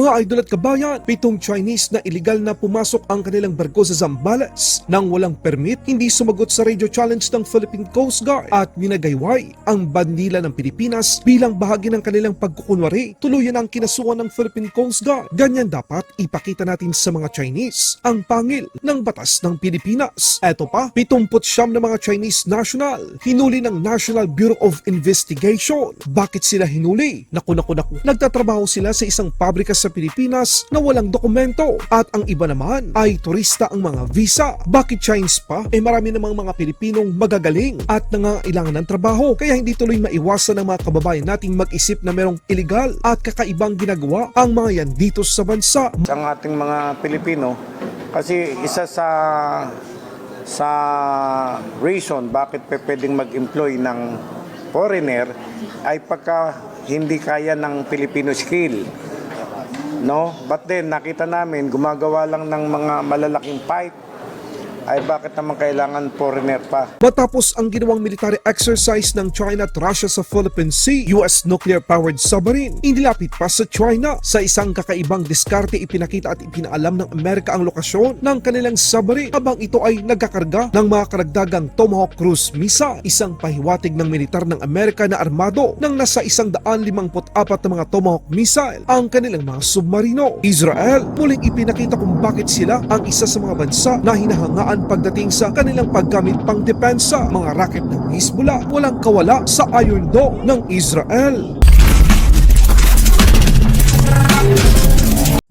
Mga idol at kabayan, pitong Chinese na illegal na pumasok ang kanilang barko sa Zambales nang walang permit, hindi sumagot sa radio challenge ng Philippine Coast Guard at minagayway ang bandila ng Pilipinas bilang bahagi ng kanilang pagkukunwari. Tuluyan ang kinasuhan ng Philippine Coast Guard. Ganyan dapat ipakita natin sa mga Chinese ang pangil ng batas ng Pilipinas. Eto pa, 79 na mga Chinese national hinuli ng National Bureau of Investigation. Bakit sila hinuli? Naku naku naku. Nagtatrabaho sila sa isang pabrika sa Pilipinas na walang dokumento at ang iba naman ay turista ang mga visa. Bakit Chinese pa? Eh marami namang mga Pilipinong magagaling at nangangailangan ng trabaho kaya hindi tuloy maiwasan ng mga kababayan nating mag-isip na merong illegal at kakaibang ginagawa ang mga yan dito sa bansa. ang ating mga Pilipino kasi isa sa sa reason bakit pe pwedeng mag-employ ng foreigner ay pagka hindi kaya ng Filipino skill. No? But then nakita namin gumagawa lang ng mga malalaking pipe ay bakit naman kailangan foreigner pa? Matapos ang ginawang military exercise ng China at Russia sa Philippine Sea, US nuclear-powered submarine, inilapit pa sa China. Sa isang kakaibang diskarte, ipinakita at ipinaalam ng Amerika ang lokasyon ng kanilang submarine habang ito ay nagkakarga ng mga karagdagang Tomahawk cruise missile, isang pahiwatig ng militar ng Amerika na armado ng nasa 154 na mga Tomahawk missile ang kanilang mga submarino. Israel, muling ipinakita kung bakit sila ang isa sa mga bansa na hinahangaan pagdating sa kanilang paggamit pang depensa. Mga racket ng Hezbollah walang kawala sa Iron Dome ng Israel.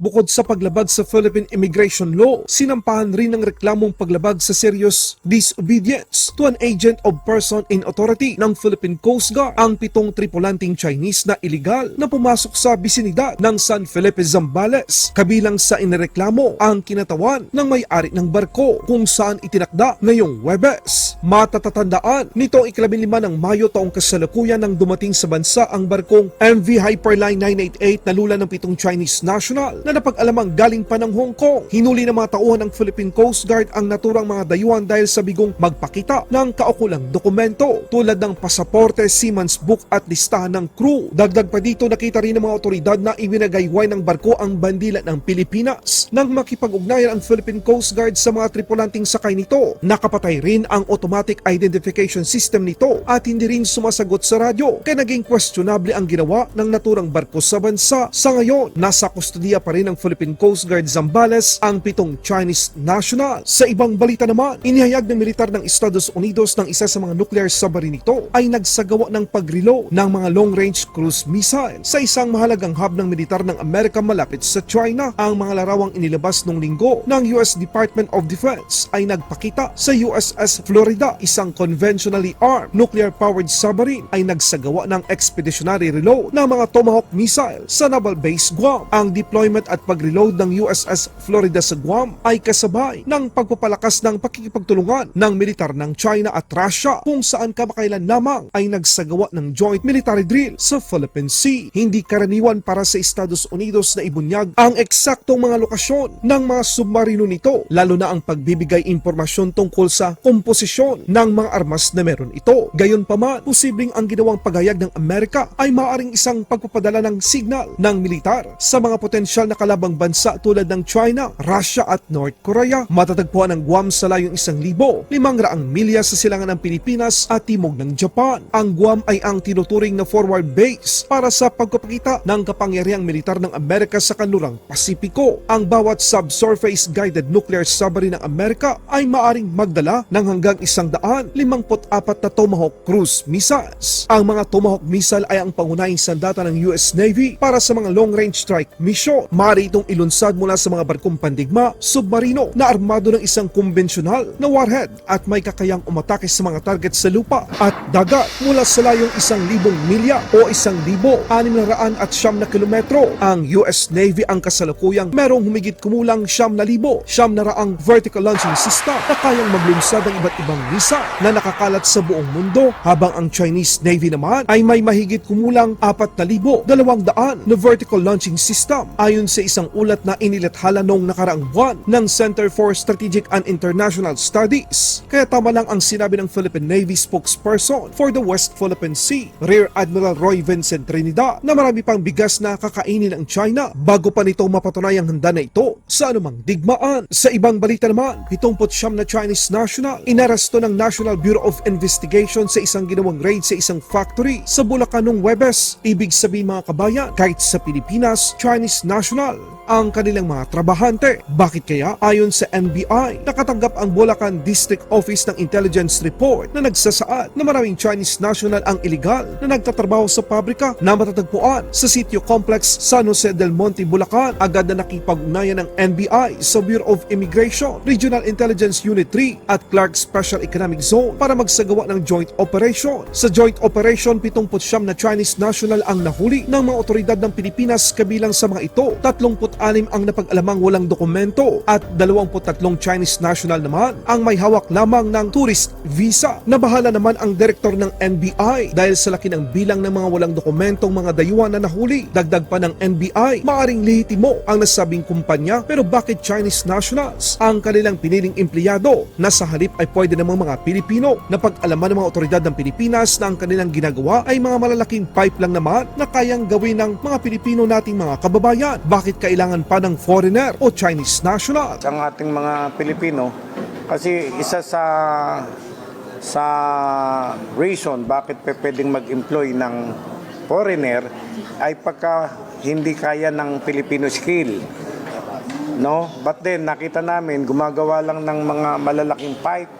Bukod sa paglabag sa Philippine immigration law, sinampahan rin ng reklamong paglabag sa serious disobedience to an agent of person in authority ng Philippine Coast Guard ang pitong tripulanting Chinese na illegal na pumasok sa bisinidad ng San Felipe Zambales. Kabilang sa inireklamo ang kinatawan ng may-ari ng barko kung saan itinakda ngayong Webes. Matatatandaan nito ang ikalabinlima ng Mayo taong kasalukuyan nang dumating sa bansa ang barkong MV Hyperline 988 na lula ng pitong Chinese national na napag-alamang galing pa ng Hong Kong. Hinuli ng mga tauhan ng Philippine Coast Guard ang naturang mga dayuhan dahil sa bigong magpakita ng kaukulang dokumento tulad ng pasaporte, seaman's book at listahan ng crew. Dagdag pa dito nakita rin ng mga otoridad na iwinagayway ng barko ang bandila ng Pilipinas. Nang makipag-ugnayan ang Philippine Coast Guard sa mga tripulanting sakay nito, nakapatay rin ang automatic identification system nito at hindi rin sumasagot sa radyo kaya naging questionable ang ginawa ng naturang barko sa bansa. Sa ngayon, nasa kustudiya pa rin ng Philippine Coast Guard Zambales ang pitong Chinese national. Sa ibang balita naman, inihayag ng militar ng Estados Unidos ng isa sa mga nuclear submarine nito ay nagsagawa ng pag-reload ng mga long-range cruise missile sa isang mahalagang hub ng militar ng Amerika malapit sa China. Ang mga larawang inilabas nung linggo ng US Department of Defense ay nagpakita sa USS Florida, isang conventionally armed nuclear-powered submarine ay nagsagawa ng expeditionary reload ng mga Tomahawk missile sa Naval Base Guam. Ang deployment at pag-reload ng USS Florida sa Guam ay kasabay ng pagpapalakas ng pakikipagtulungan ng militar ng China at Russia kung saan kamakailan lamang ay nagsagawa ng joint military drill sa Philippine Sea. Hindi karaniwan para sa Estados Unidos na ibunyag ang eksaktong mga lokasyon ng mga submarino nito lalo na ang pagbibigay impormasyon tungkol sa komposisyon ng mga armas na meron ito. Gayunpaman, posibleng ang ginawang paghayag ng Amerika ay maaaring isang pagpapadala ng signal ng militar sa mga potensyal na kalabang bansa tulad ng China, Russia at North Korea. Matatagpuan ang Guam sa layong isang libo, limang raang milya sa silangan ng Pilipinas at timog ng Japan. Ang Guam ay ang tinuturing na forward base para sa pagpapakita ng kapangyarihang militar ng Amerika sa kanlurang Pasipiko. Ang bawat subsurface guided nuclear submarine ng Amerika ay maaring magdala ng hanggang isang daan limamput apat na Tomahawk cruise missiles. Ang mga Tomahawk missile ay ang pangunahing sandata ng US Navy para sa mga long-range strike mission. Maaari itong ilunsad mula sa mga barkong pandigma, submarino na armado ng isang konbensyonal na warhead at may kakayang umatake sa mga target sa lupa at dagat mula sa layong isang libong milya o isang libo anim na raan at siyam na kilometro. Ang US Navy ang kasalukuyang merong humigit kumulang siyam na libo, siyam na raang vertical launching system na kayang maglunsad ng iba't ibang misa na nakakalat sa buong mundo habang ang Chinese Navy naman ay may mahigit kumulang apat na libo dalawang daan na vertical launching system ayon sa isang ulat na inilathala noong nakaraang buwan ng Center for Strategic and International Studies. Kaya tama lang ang sinabi ng Philippine Navy spokesperson for the West Philippine Sea, Rear Admiral Roy Vincent Trinidad, na marami pang bigas na kakainin ng China bago pa nito mapatunay ang handa na ito sa anumang digmaan. Sa ibang balita naman, 79 na Chinese national inaresto ng National Bureau of Investigation sa isang ginawang raid sa isang factory sa Bulacan noong Webes. Ibig sabihin mga kabayan, kahit sa Pilipinas, Chinese national Channel. Ang kanilang mga trabahante. Bakit kaya? Ayon sa NBI, nakatanggap ang Bulacan District Office ng Intelligence Report na nagsasaad na maraming Chinese national ang illegal na nagtatrabaho sa pabrika na matatagpuan sa sitio complex San Jose del Monte, Bulacan. Agad na nakipag-ugnayan ng NBI sa Bureau of Immigration, Regional Intelligence Unit 3 at Clark Special Economic Zone para magsagawa ng joint operation. Sa joint operation, 79 na Chinese national ang nahuli ng mga otoridad ng Pilipinas kabilang sa mga ito, 36 ang napag-alamang walang dokumento at 23 Chinese national naman ang may hawak lamang ng tourist visa. Nabahala naman ang direktor ng NBI dahil sa laki ng bilang ng mga walang dokumentong mga dayuhan na nahuli. Dagdag pa ng NBI, maaring lehitimo ang nasabing kumpanya pero bakit Chinese nationals ang kanilang piniling empleyado na sa halip ay pwede namang mga Pilipino na pag-alaman ng mga otoridad ng Pilipinas na ang kanilang ginagawa ay mga malalaking pipe lang naman na kayang gawin ng mga Pilipino nating mga kababayan. Bakit kailangan pa ng foreigner o Chinese national? ang ating mga Pilipino kasi isa sa sa reason bakit pe pwedeng mag-employ ng foreigner ay pagka hindi kaya ng Filipino skill. No? But then nakita namin gumagawa lang ng mga malalaking pipe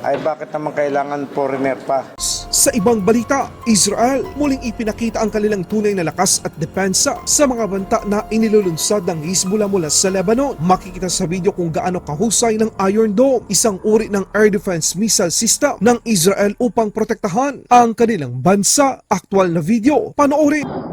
ay bakit naman kailangan foreigner pa? Sa ibang balita, Israel muling ipinakita ang kanilang tunay na lakas at depensa sa mga banta na inilulunsad ng Hezbollah mula sa Lebanon. Makikita sa video kung gaano kahusay ng Iron Dome, isang uri ng air defense missile system ng Israel upang protektahan ang kanilang bansa. Aktual na video, panoorin!